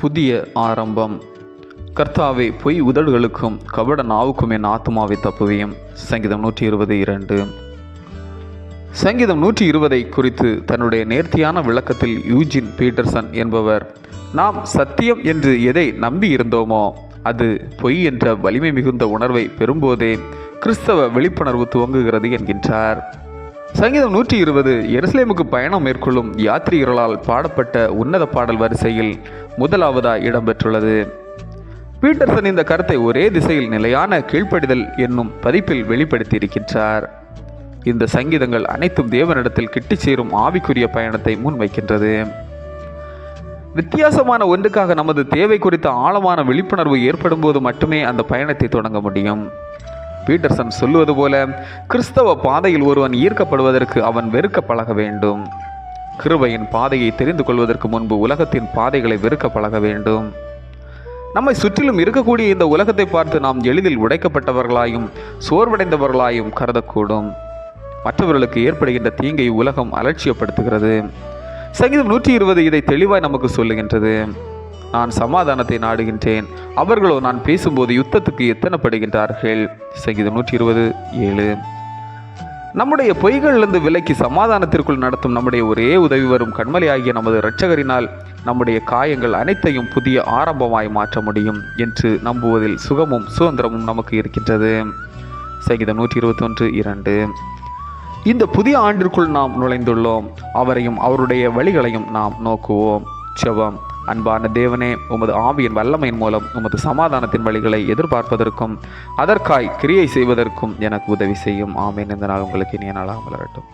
புதிய ஆரம்பம். கர்த்தாவே பொய் உதடுகளுக்கும் கபட நாவுக்கும் என் ஆத்மாவை தப்புவியும். சங்கீதம் நூற்றி இருபது இரண்டு. சங்கீதம் நூற்றி இருபதை குறித்து தன்னுடைய நேர்த்தியான விளக்கத்தில் யூஜின் பீட்டர்சன் என்பவர் நாம் சத்தியம் என்று எதை நம்பி இருந்தோமோ அது பொய் என்ற வலிமை மிகுந்த உணர்வை பெறும்போதே கிறிஸ்தவ விழிப்புணர்வு துவங்குகிறது என்கின்றார். சங்கீதம் நூற்றி இருபது எருசலேமுக்கு பயணம் மேற்கொள்ளும் யாத்ரீகர்களால் பாடப்பட்ட உன்னத பாடல் வரிசையில் முதலாவதாய் இடம்பெற்றுள்ளது. பீட்டர்சன் இந்த கருத்தை ஒரே திசையில் நிலையான கீழ்ப்படிதல் என்னும் பதிப்பில் வெளிப்படுத்தியிருக்கின்றார். இந்த சங்கீதங்கள் அனைத்தும் தேவனிடத்தில் கிட்டிச் சேரும் ஆவிக்குரிய பயணத்தை முன்வைக்கின்றது. வித்தியாசமான ஒன்றுக்காக நமது தேவை குறித்த ஆழமான விழிப்புணர்வு ஏற்படும் போது மட்டுமே அந்த பயணத்தை தொடங்க முடியும். பீட்டர்சன் சொல்லுவது போல கிறிஸ்தவ பாதையில் ஒருவன் ஈர்க்கப்படுவதற்கு அவன் வெறுக்க பழக வேண்டும். கிருபையின் பாதையை தெரிந்து கொள்வதற்கு முன்பு உலகத்தின் பாதைகளை வெறுக்க பழக வேண்டும். நம்மை சுற்றிலும் இருக்கக்கூடிய இந்த உலகத்தை பார்த்து நாம் எளிதில் உடைக்கப்பட்டவர்களாயும் சோர்வடைந்தவர்களாயும் கருதக்கூடும். மற்றவர்களுக்கு ஏற்படுகின்ற தீங்கை உலகம் அலட்சியப்படுத்துகிறது. சங்கீதம் நூற்றி இருபது இதை தெளிவாய் நமக்கு சொல்லுகின்றது. நான் சமாதானத்தை நாடுகின்றேன். அவர்களோ நான் பேசும்போது யுத்தத்துக்கு எத்தனப்படுகின்றார்கள்? சங்கீதம் நூற்றி இருபது ஏழு. நம்முடைய பொய்களிலிருந்து விலக்கி சமாதானத்திற்குள் நடத்தும் நம்முடைய ஒரே உதவி வரும் கண்மலை ஆகிய நமது இரட்சகரினால் நம்முடைய காயங்கள் அனைத்தையும் புதிய ஆரம்பமாய் மாற்ற முடியும் என்று நம்புவதில் சுகமும் சுதந்திரமும் நமக்கு இருக்கின்றது. சங்கீதம் நூற்றி இருபத்தொன்று இரண்டு. இந்த புதிய ஆண்டிற்குள் நாம் நுழைந்துள்ளோம். அவரையும் அவருடைய வழிகளையும் நாம் நோக்குவோம். செவம் அன்பான தேவனே உமது ஆவியின் வல்லமையின் மூலம் உமது சமாதானத்தின் வழிகளை எதிர்பார்ப்பதற்கும் அதற்காய் கிரியை செய்வதற்கும் எனக்கு உதவி செய்யும். ஆமேன். இந்த நாள் உங்களுக்கு இனிய நாளாக வளரட்டும்.